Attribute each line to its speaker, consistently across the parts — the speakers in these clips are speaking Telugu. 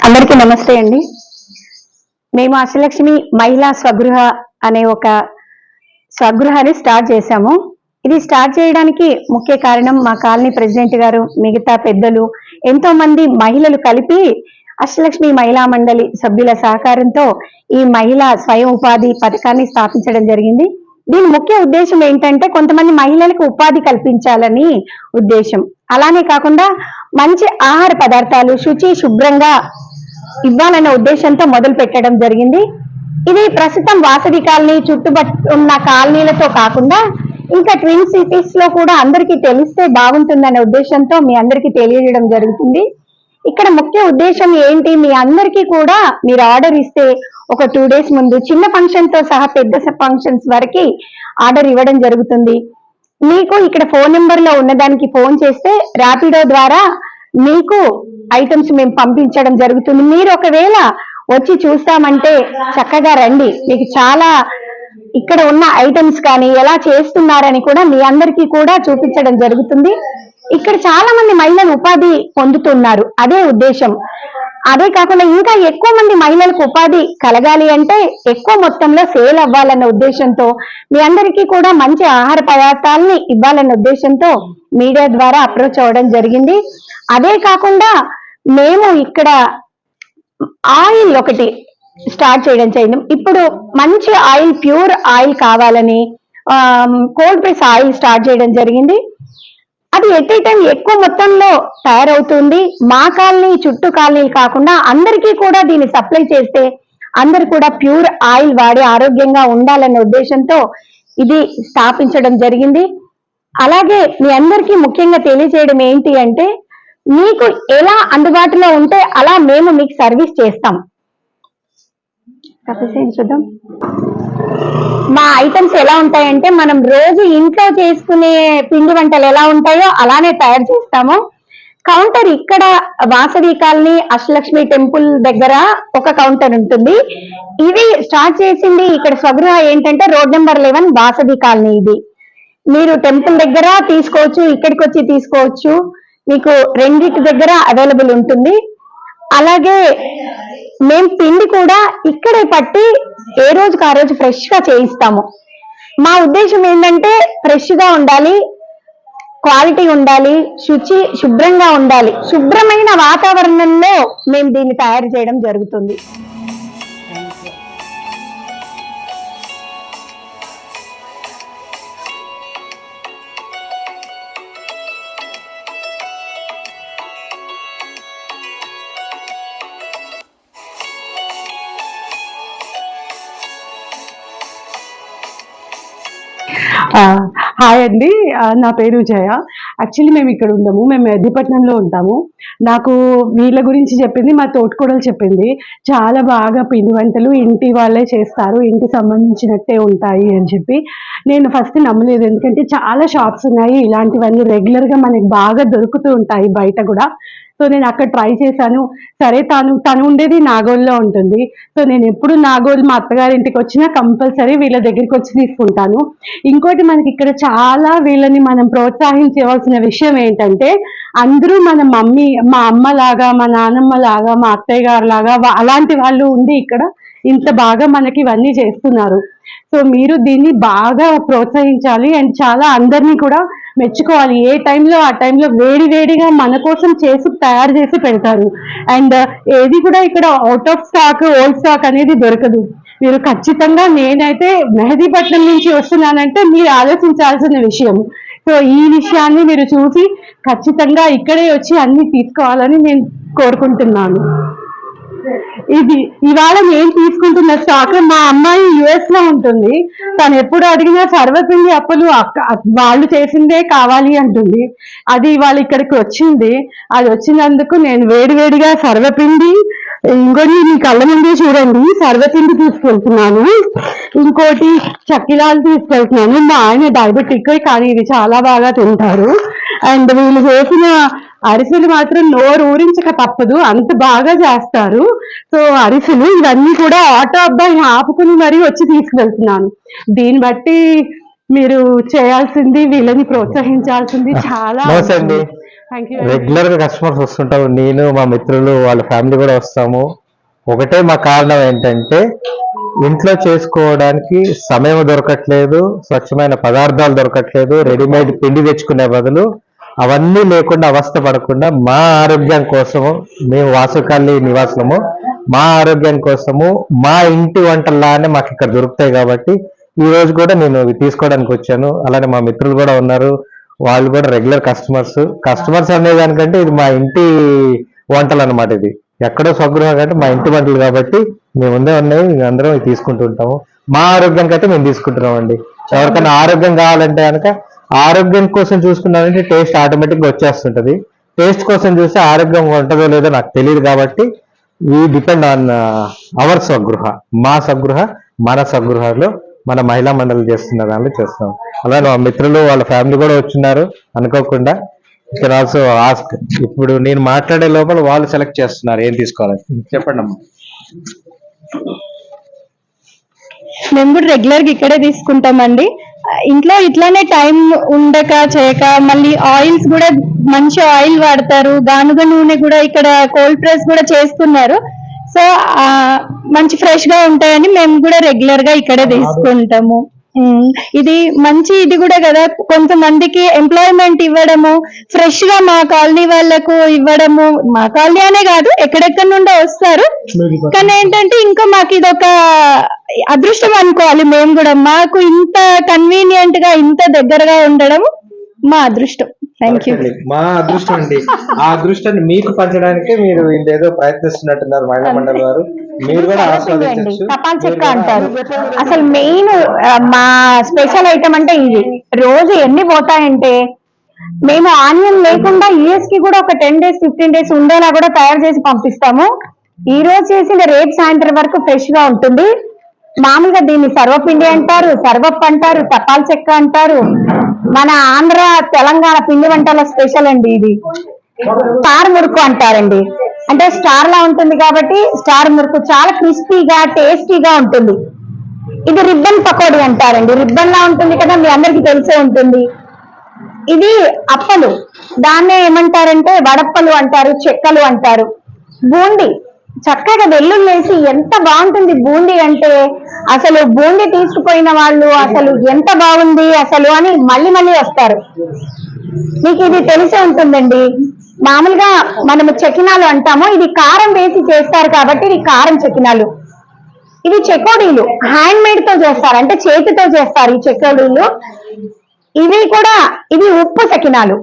Speaker 1: అందరికీ నమస్తే అండి. మేము అష్టలక్ష్మి మహిళా స్వగృహ అనే ఒక స్వగృహాన్ని స్టార్ట్ చేశాము. ఇది స్టార్ట్ చేయడానికి ముఖ్య కారణం మా కాలనీ ప్రెసిడెంట్ గారు మిగతా పెద్దలు ఎంతో మంది మహిళలు కలిపి అష్టలక్ష్మి మహిళా మండలి సభ్యుల సహకారంతో ఈ మహిళా స్వయం ఉపాధి పథకాన్ని స్థాపించడం జరిగింది. దీని ముఖ్య ఉద్దేశం ఏంటంటే కొంతమంది మహిళలకు ఉపాధి కల్పించాలని ఉద్దేశం. అలానే కాకుండా మంచి ఆహార పదార్థాలు శుచి శుభ్రంగా ఇవ్వాలనే ఉద్దేశంతో మొదలు పెట్టడం జరిగింది. ఇది ప్రస్తుతం వాసవి కాలనీ చుట్టుపక్కల ఉన్న కాలనీలతో కాకుండా ఇంకా ట్విన్ సిటీస్లో కూడా అందరికీ తెలిస్తే బాగుంటుందనే ఉద్దేశంతో మీ అందరికీ తెలియజేయడం జరుగుతుంది. ఇక్కడ ముఖ్య ఉద్దేశం ఏంటి? మీ అందరికీ కూడా మీరు ఆర్డర్ ఇస్తే ఒక టూ డేస్ ముందు చిన్న ఫంక్షన్తో సహా పెద్ద ఫంక్షన్స్ వరకు ఆర్డర్ ఇవ్వడం జరుగుతుంది. మీకు ఇక్కడ ఫోన్ నెంబర్లో ఉన్నదానికి ఫోన్ చేస్తే ర్యాపిడో ద్వారా మీకు ఐటమ్స్ మేము పంపించడం జరుగుతుంది. మీరు ఒకవేళ వచ్చి చూస్తామంటే చక్కగా రండి. మీకు చాలా ఇక్కడ ఉన్న ఐటమ్స్ కానీ ఎలా చేస్తున్నారని కూడా మీ అందరికీ కూడా చూపించడం జరుగుతుంది. ఇక్కడ చాలా మంది మహిళలు ఉపాధి పొందుతున్నారు. అదే ఉద్దేశం. అదే కాకుండా ఇంకా ఎక్కువ మంది మహిళలకు ఉపాధి కలగాలి అంటే ఎక్కువ మొత్తంలో సేల్ అవ్వాలన్న ఉద్దేశంతో మీ అందరికీ కూడా మంచి ఆహార పదార్థాలని ఇవ్వాలన్న ఉద్దేశంతో మీడియా ద్వారా అప్రోచ్ అవ్వడం జరిగింది. అదే కాకుండా మేము ఇక్కడ ఆయిల్ ఒకటి స్టార్ట్ చేయడం చేయడం ఇప్పుడు మంచి ఆయిల్ ప్యూర్ ఆయిల్ కావాలని కోల్డ్ ప్రెస్ ఆయిల్ స్టార్ట్ చేయడం జరిగింది. అది ఎట్ ఏ టైం ఎక్కువ మొత్తంలో తయారవుతుంది మా కాలనీ చుట్టూ కాలనీలు కాకుండా అందరికీ కూడా దీన్ని సప్లై చేస్తే అందరు కూడా ప్యూర్ ఆయిల్ వాడి ఆరోగ్యంగా ఉండాలనే ఉద్దేశంతో ఇది స్థాపించడం జరిగింది. అలాగే మీ అందరికీ ముఖ్యంగా తెలియజేయడం ఏంటి అంటే మీకు ఎలా అందుబాటులో ఉంటే అలా మేము మీకు సర్వీస్ చేస్తాం. చూద్దాం. మా ఐటమ్స్ ఎలా ఉంటాయంటే మనం రోజు ఇంట్లో చేసుకునే పిండి వంటలు ఎలా ఉంటాయో అలానే తయారు చేస్తాము. కౌంటర్ ఇక్కడ వాసవి కాలనీ అష్టలక్ష్మి టెంపుల్ దగ్గర ఒక కౌంటర్ ఉంటుంది. ఇది స్టార్ట్ చేసింది ఇక్కడ స్వగృహ ఏంటంటే road number eleven Vasavi colony ఇది. మీరు టెంపుల్ దగ్గర తీసుకోవచ్చు ఇక్కడికి వచ్చి తీసుకోవచ్చు. మీకు రెండిటి దగ్గర అవైలబుల్ ఉంటుంది. అలాగే మేము పిండి కూడా ఇక్కడే పట్టి ఏ రోజుకి ఆ రోజు ఫ్రెష్గా చేయిస్తాము. మా ఉద్దేశం ఏంటంటే ఫ్రెష్గా ఉండాలి క్వాలిటీ ఉండాలి శుచి శుభ్రంగా ఉండాలి. శుభ్రమైన వాతావరణంలో మేము దీన్ని తయారు చేయడం జరుగుతుంది.
Speaker 2: హాయ్ అండి. నా పేరు జయ. యాక్చువల్లీ మేము ఇక్కడ ఉండము. మేము మెహదీపట్నంలో ఉంటాము. నాకు వీళ్ళ గురించి చెప్పింది మా తోటికోడలు చెప్పింది. చాలా బాగా పిండి వంటలు ఇంటి వాళ్ళే చేస్తారు. ఇంటి సంబంధించినట్టే ఉంటాయి అని చెప్పి నేను ఫస్ట్ నమ్మలేదు. ఎందుకంటే చాలా షాప్స్ ఉన్నాయి. ఇలాంటివన్నీ రెగ్యులర్గా మనకి బాగా దొరుకుతూ ఉంటాయి బయట కూడా. సో నేను అక్కడ ట్రై చేశాను. సరే తను తను ఉండేది నాగోల్లో ఉంటుంది. సో నేను ఎప్పుడు నాగోల్ మా అత్తగారి ఇంటికి వచ్చినా కంపల్సరీ వీళ్ళ దగ్గరికి వచ్చి తీసుకుంటాను. ఇంకోటి మనకి ఇక్కడ చాలా వీళ్ళని మనం ప్రోత్సహించవలసిన విషయం ఏంటంటే అందరూ మన మమ్మీ మా అమ్మ లాగా మా నానమ్మ లాగా మా అత్తయ్య గారు లాగా అలాంటి వాళ్ళు ఉండి ఇక్కడ ఇంత బాగా మనకి ఇవన్నీ చేస్తున్నారు. సో మీరు దీన్ని బాగా ప్రోత్సహించాలి. అండ్ చాలా అందరినీ కూడా మెచ్చుకోవాలి. ఏ టైంలో ఆ టైంలో వేడి వేడిగా మన కోసం చేసి తయారు చేసి పెడతారు. అండ్ ఏది కూడా ఇక్కడ out of stock old stock అనేది దొరకదు. మీరు ఖచ్చితంగా నేనైతే మెహదీపట్నం నుంచి వస్తున్నానంటే మీరు ఆలోచించాల్సిన విషయం. సో ఈ విషయాన్ని మీరు చూసి ఖచ్చితంగా ఇక్కడే వచ్చి అన్ని తీసుకోవాలని నేను కోరుకుంటున్నాను. ఇది ఇవాళ నేను తీసుకుంటున్న స్టాక్ మా అమ్మాయి యుఎస్లో ఉంటుంది. తను ఎప్పుడు అడిగినా సర్వపిండి అప్పులు అక్క వాళ్ళు చేసిందే కావాలి అంటుంది. అది ఇవాళ ఇక్కడికి వచ్చింది. అది వచ్చినందుకు నేను వేడివేడిగా సర్వపిండి ఇంకోటి మీ కళ్ళ ముందే చూడండి సర్వపిండి తీసుకెళ్తున్నాను. ఇంకోటి చక్కిలాలు తీసుకెళ్తున్నాను. మా ఆయన డయాబెటిక్ కానీ ఇది చాలా బాగా తింటారు. అండ్ వీళ్ళు చేసిన అరిసెలు మాత్రం నోరు ఊరించక తప్పదు. అంత బాగా చేస్తారు. సో అరిసెలు ఇవన్నీ కూడా ఆటో అబ్బాయి ఆపుకుని మరీ వచ్చి తీసుకెళ్తున్నాను. దీన్ని బట్టి మీరు చేయాల్సింది వీళ్ళని ప్రోత్సహించాల్సింది చాలా
Speaker 3: రెగ్యులర్గా కస్టమర్స్ వస్తుంటారు నేను మా మిత్రులు వాళ్ళ ఫ్యామిలీ కూడా వస్తాము. ఒకటే మా కారణం ఏంటంటే ఇంట్లో చేసుకోవడానికి సమయం దొరకట్లేదు స్వచ్ఛమైన పదార్థాలు దొరకట్లేదు రెడీమేడ్ పిండి తెచ్చుకునే బదులు అవన్నీ లేకుండా అవస్థ పడకుండా మా ఆరోగ్యం కోసము మేము వాసుకాలి నివాసము మా ఆరోగ్యం కోసము మా ఇంటి వంటల్లానే మాకు ఇక్కడ దొరుకుతాయి కాబట్టి ఈ రోజు కూడా నేను ఇవి తీసుకోవడానికి వచ్చాను. అలానే మా మిత్రులు కూడా ఉన్నారు. వాళ్ళు కూడా రెగ్యులర్ కస్టమర్స్. కస్టమర్స్ అనే దానికంటే ఇది మా ఇంటి వంటలు అన్నమాట ఇది. ఎక్కడో స్వగృహం కంటే మా ఇంటి వంటలు కాబట్టి మేము ఉందే ఉన్నాయి. మేము అందరం తీసుకుంటూ ఉంటాము. మా ఆరోగ్యానికి అయితే మేము తీసుకుంటున్నాం అండి ఎవరికైనా ఆరోగ్యం కావాలంటే కనుక ఆరోగ్యం కోసం చూసుకున్నారంటే టేస్ట్ ఆటోమేటిక్గా వచ్చేస్తుంటది. టేస్ట్ కోసం చూస్తే ఆరోగ్యం ఉంటుందో లేదో నాకు తెలియదు కాబట్టి ఈ డిపెండ్ ఆన్ అవర్ స్వగృహ మా స్వగృహ మన స్వగృహలో మన మహిళా మండలి చేస్తున్న దానిలో చేస్తాం. అలాగే మా మిత్రులు వాళ్ళ ఫ్యామిలీ కూడా వచ్చిన్నారు అనుకోకుండా. ఇక్కడ ఆల్సో ఆస్క్ ఇప్పుడు నేను మాట్లాడే లోపల వాళ్ళు సెలెక్ట్ చేస్తున్నారు ఏం తీసుకోవాలి చెప్పండి అమ్మా
Speaker 4: మేము కూడా రెగ్యులర్గా ఇక్కడే తీసుకుంటామండి. ఇంట్లో ఇట్లానే టైం ఉండక చేయక మళ్ళీ ఆయిల్స్ కూడా మంచి ఆయిల్ వాడతారు. గానుగ నూనె కూడా ఇక్కడ కోల్డ్ ప్రెస్ కూడా చేస్తున్నారు. సో మంచి ఫ్రెష్గా ఉంటాయని మేము కూడా రెగ్యులర్గా ఇక్కడే తీసుకుంటాము. ఇది మంచి ఇది కూడా కదా. కొంతమందికి ఎంప్లాయ్మెంట్ ఇవ్వడము ఫ్రెష్గా మా కాలనీ వాళ్ళకు ఇవ్వడము మా కాలనీ అనే కాదు ఎక్కడెక్కడ నుండో వస్తారు. కానీ ఏంటంటే ఇంకా మాకు ఇది ఒక అదృష్టం అనుకోవాలి మేము కూడా. మాకు ఇంత కన్వీనియంట్గా ఇంత దగ్గరగా ఉండడం మా అదృష్టం. థ్యాంక్ యూ
Speaker 3: మా అదృష్టం అండి. ఆ అదృష్టాన్ని మీకు పంచడానికి మీరు ఏదో ప్రయత్నిస్తున్నట్టున్నారు మహిళా మండలి వారు. మీరు కూడా
Speaker 1: తపాల్ చెక్క అంటారు. అసలు మెయిన్ మా స్పెషల్ ఐటమ్ అంటే ఇది. రోజు ఎన్ని పోతాయంటే మేము ఆనియన్ లేకుండా యూఎస్కి కూడా ఒక టెన్ డేస్ ఫిఫ్టీన్ డేస్ ఉండేలా కూడా తయారు చేసి పంపిస్తాము. ఈ రోజు చేసిన రేపు సాయంత్రం వరకు ఫ్రెష్గా ఉంటుంది. మామూలుగా దీన్ని సర్వపిండి అంటారు సర్వప్ అంటారు తపాల్ చెక్క అంటారు. మన ఆంధ్ర తెలంగాణ పిండి వంటల స్పెషల్ అండి ఇది. స్టార్ మురుకు అంటారండి. అంటే స్టార్ లా ఉంటుంది కాబట్టి స్టార్ మురుకు చాలా క్రిస్పీగా టేస్టీగా ఉంటుంది. ఇది రిబ్బన్ పకోడీ అంటారండి. రిబ్బన్ లా ఉంటుంది కదా మీ అందరికి తెలిసే ఉంటుంది. ఇది అప్పలు. దాన్నే ఏమంటారంటే వడప్పలు అంటారు చెక్కలు అంటారు. బూండి చక్కగా వెల్లుల్లి వేసి ఎంత బాగుంటుంది బూందీ అంటే. అసలు బూందీ తీసుకుపోయిన వాళ్ళు అసలు ఎంత బాగుంది అసలు అని మళ్ళీ మళ్ళీ వస్తారు. మీకు ఇది తెలిసే ఉంటుందండి. మామూలుగా మనము చకినాలు అంటాము. ఇది కారం వేసి చేస్తారు కాబట్టి ఇది కారం చకినాలు. ఇవి చెకోడీలు. హ్యాండ్ మేడ్తో చేస్తారు. అంటే చేతితో చేస్తారు ఈ చెకోడీలు. ఇవి కూడా ఇవి ఉప్పు సకినాలు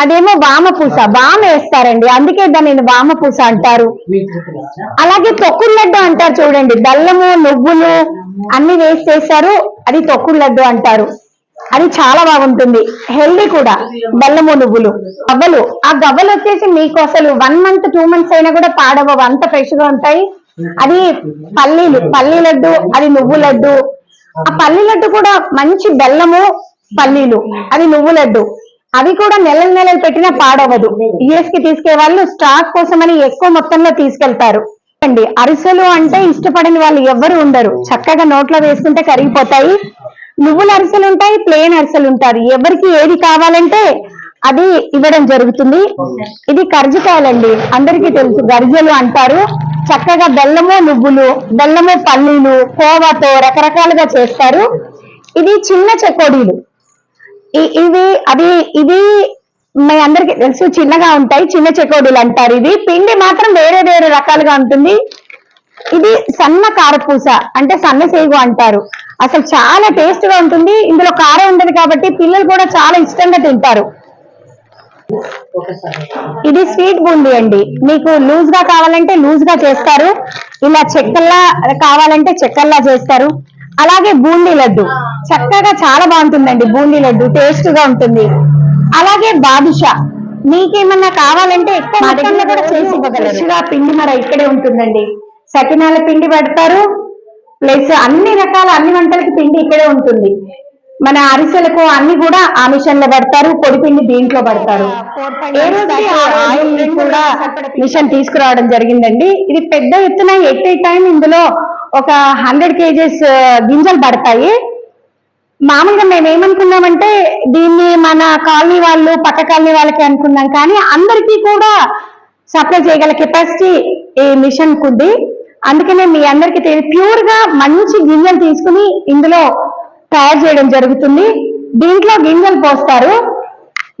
Speaker 1: అదేమో వామపూస. వామ వేస్తారండి. అందుకే దానిని వామపూస అంటారు. అలాగే తొక్కుడు లడ్డు అంటారు చూడండి. బెల్లము నువ్వులు అన్ని వేసి చేస్తారు. అది తొక్కుడు లడ్డు అంటారు. అది చాలా బాగుంటుంది. హెల్దీ కూడా. బెల్లము నువ్వులు. గవ్వలు. ఆ గవ్వలు వచ్చేసి మీకు అసలు వన్ మంత్ టూ మంత్స్ అయినా కూడా పాడవవు. అంత ఫ్రెష్గా ఉంటాయి. అది పల్లీలు. పల్లీ లడ్డు అది నువ్వు లడ్డు. ఆ పల్లీ లడ్డు కూడా మంచి బెల్లము పల్లీలు. అది నువ్వు లడ్డు. అవి కూడా నెలలు నెలలు పెట్టినా పాడవదు. యుఎస్కి తీసుకెళ్ళే వాళ్ళు స్టాక్ కోసమని ఎక్కువ మొత్తంలో తీసుకెళ్తారు. అండి అరిసెలు అంటే ఇష్టపడని వాళ్ళు ఎవ్వరు ఉండరు. చక్కగా నోట్లో వేసుకుంటే కరిగిపోతాయి. నువ్వుల అరిసెలు ఉంటాయి ప్లేన్ అరిసెలు ఉంటారు ఎవరికి ఏది కావాలంటే అది ఇవ్వడం జరుగుతుంది. ఇది కర్జికాయలండి. అందరికీ తెలుసు గర్జలు అంటారు. చక్కగా బెల్లము నువ్వులు బెల్లము పల్లీలు కోవాతో రకరకాలుగా చేస్తారు. ఇది చిన్న చెకోడీలు. ఇవి అది ఇవి మీ అందరికి తెలుసు చిన్నగా ఉంటాయి చిన్న చెకోడీలు అంటారు ఇది పిండి మాత్రం వేరే వేరే రకాలుగా ఉంటుంది. ఇది సన్న కారపూస అంటే సన్న సేగు అంటారు. అసలు చాలా టేస్ట్గా ఉంటుంది. ఇందులో కారం ఉండదు కాబట్టి పిల్లలు కూడా చాలా ఇష్టంగా తింటారు. ఇది స్వీట్ బూందీ అండి. మీకు లూజ్గా కావాలంటే లూజ్గా చేస్తారు. ఇలా చెక్కల్లా కావాలంటే చెక్కల్లా చేస్తారు. అలాగే బూందీ లడ్డు. చక్కగా చాలా బాగుంటుందండి బూందీ లడ్డు. టేస్ట్గా ఉంటుంది. అలాగే బాదుషా. మీకేమన్నా కావాలంటే ఎక్కువ కూడా చేసి ఇవ్వగలరు. పిండి మర ఇక్కడే ఉంటుందండి. సకినాల పిండి పెడతారు. ప్లస్ అన్ని రకాల అన్ని వంటలకి పిండి ఇక్కడే ఉంటుంది. మన అరిసెలకు అన్ని కూడా ఆ మిషన్లో పడతారు. పొడి పిండి దీంట్లో పడతారు. కూడా మిషన్ తీసుకురావడం జరిగిందండి. ఇది పెద్ద ఎత్తున ఎట్ ఏ టైం ఇందులో ఒక హండ్రెడ్ కేజెస్ గింజలు పడతాయి. మామూలుగా మేము ఏమనుకున్నామంటే దీన్ని మన కాలనీ వాళ్ళు పక్క కాలనీ వాళ్ళకి అనుకున్నాం. కానీ అందరికీ కూడా సప్లై చేయగల కెపాసిటీ ఈ మిషన్ ఉంది అందుకనే మీ అందరికీ ప్యూర్గా మంచి గింజలు తీసుకుని ఇందులో తయారు చేయడం జరుగుతుంది. దీంట్లో గింజలు పోస్తారు.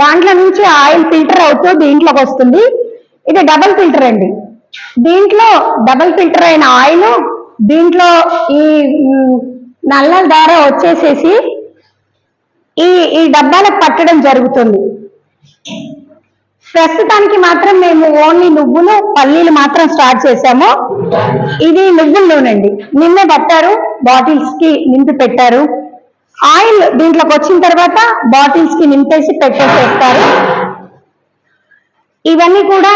Speaker 1: దాంట్లో నుంచి ఆయిల్ ఫిల్టర్ అవుతూ దీంట్లోకి వస్తుంది. ఇది డబల్ ఫిల్టర్ అండి. దీంట్లో డబల్ ఫిల్టర్ అయిన ఆయిల్ దీంట్లో ఈ నల్ల నల్లల ద్వారా వచ్చేసేసి ఈ ఈ డబ్బాలకు పట్టడం జరుగుతుంది. ప్రస్తుతానికి మాత్రం మేము ఓన్లీ నువ్వులు పల్లీలు మాత్రం స్టార్ట్ చేసాము. ఇది నువ్వుల నూనె అండి నిన్నే పట్టారు బాటిల్స్కి నింపి పెట్టారు. ఆయిల్ దీంట్లోకి వచ్చిన తర్వాత బాటిల్స్కి నింపేసి పెట్టేసేస్తారు ఇవన్నీ కూడా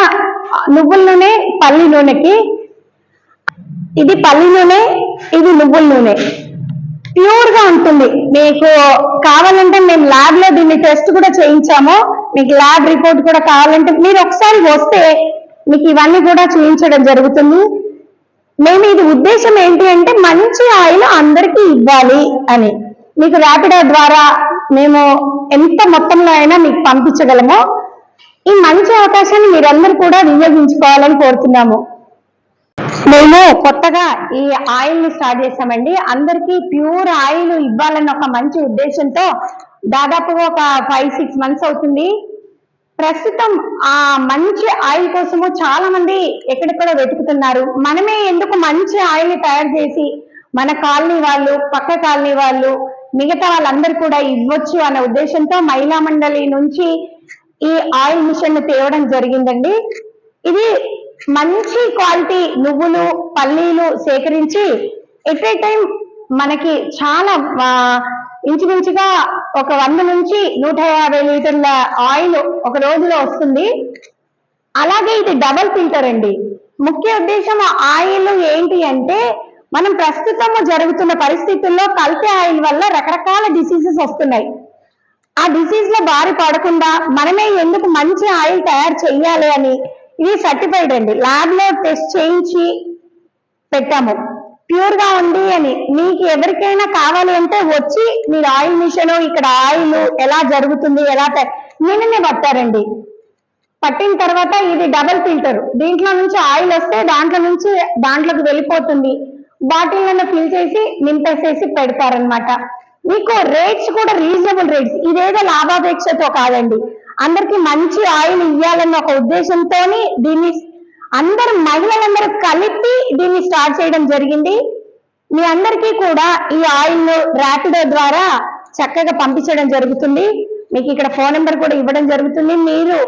Speaker 1: నువ్వుల నూనె పల్లి నూనెకి. ఇది పల్లి నూనె ఇది నువ్వుల నూనె. ప్యూర్గా ఉంటుంది. మీకు కావాలంటే మేము ల్యాబ్లో దీన్ని టెస్ట్ కూడా చేయించాము. మీకు ల్యాబ్ రిపోర్ట్ కూడా కావాలంటే మీరు ఒకసారి వస్తే మీకు ఇవన్నీ కూడా చూపించడం జరుగుతుంది. మేము ఇది ఉద్దేశం ఏంటి అంటే మంచి ఆయిల్ అందరికీ ఇవ్వాలి అని. మీకు ర్యాపిడో ద్వారా మేము ఎంత మొత్తంలో అయినా మీకు పంపించగలమో ఈ మంచి అవకాశాన్ని మీరందరూ కూడా వినియోగించుకోవాలని కోరుతున్నాము. మేము కొత్తగా ఈ ఆయిల్ని స్టార్ట్ చేసామండి అందరికీ ప్యూర్ ఆయిల్ ఇవ్వాలన్న ఒక మంచి ఉద్దేశంతో దాదాపుగా ఒక ఫైవ్ సిక్స్ మంత్స్ అవుతుంది. ప్రస్తుతం ఆ మంచి ఆయిల్ కోసము చాలా మంది ఎక్కడెక్కడ వెతుకుతున్నారు. మనమే ఎందుకు మంచి ఆయిల్ తయారు చేసి మన కాలనీ వాళ్ళు పక్క కాలనీ వాళ్ళు మిగతా వాళ్ళందరూ కూడా ఇవ్వచ్చు అనే ఉద్దేశంతో మహిళా మండలి నుంచి ఈ ఆయిల్ మిషన్ని తేవడం జరిగిందండి. ఇది మంచి క్వాలిటీ నువ్వులు పల్లీలు సేకరించి ఎట్ ఏ టైం మనకి చాలా ఇంచుమించుగా ఒక వంద నుంచి నూట యాభై లీటర్ల ఆయిల్ ఒక రోజులో వస్తుంది. అలాగే ఇది డబల్ ఫిల్టర్ అండి. ముఖ్య ఉద్దేశం ఆ ఆయిల్ ఏంటి అంటే మనం ప్రస్తుతం జరుగుతున్న పరిస్థితుల్లో కల్తీ ఆయిల్ వల్ల రకరకాల డిసీజెస్ వస్తున్నాయి. ఆ డిసీజ్లో బారి పడకుండా మనమే ఎందుకు మంచి ఆయిల్ తయారు చేయాలి అని ఇది సర్టిఫైడ్ అండి. ల్యాబ్లో టెస్ట్ చేయించి పెట్టాము. ప్యూర్గా ఉంది అని. మీకు ఎవరికైనా కావాలి అంటే వచ్చి మీరు ఆయిల్ మిషన్ ఇక్కడ ఆయిల్ ఎలా జరుగుతుంది ఎలా నిన్ననే పట్టారండి. పట్టిన తర్వాత ఇది డబల్ ఫిల్టర్. దీంట్లో నుంచి ఆయిల్ వస్తే దాంట్లో నుంచి దాంట్లోకి వెళ్ళిపోతుంది. బాటిల్లను ఫిల్ చేసి నింపేసేసి పెడతారనమాట మీకు రేట్స్ కూడా రీజనబుల్ రేట్స్. ఇదేదో లాభాపేక్షతో కాదండి. అందరికి మంచి ఆయిల్ ఇవ్వాలన్న ఒక ఉద్దేశంతో దీన్ని అందరు మహిళలందరూ కలిపి దీన్ని స్టార్ట్ చేయడం జరిగింది. మీ అందరికీ కూడా ఈ ఆయిల్ ర్యాపిడో ద్వారా చక్కగా పంపించడం జరుగుతుంది. మీకు ఇక్కడ ఫోన్ నెంబర్ కూడా ఇవ్వడం జరుగుతుంది. మీరు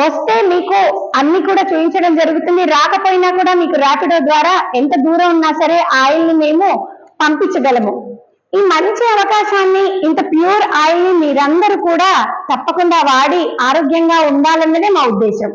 Speaker 1: వస్తే మీకు అన్ని కూడా చూపించడం జరుగుతుంది. రాకపోయినా కూడా మీకు ర్యాపిడో ద్వారా ఎంత దూరం ఉన్నా సరే ఆయిల్ని మేము పంపించగలము. ఈ మంచి అవకాశాన్ని ఇంత ప్యూర్ ఆయిల్ని మీరందరూ కూడా తప్పకుండా వాడి ఆరోగ్యంగా ఉండాలన్నదే మా ఉద్దేశం.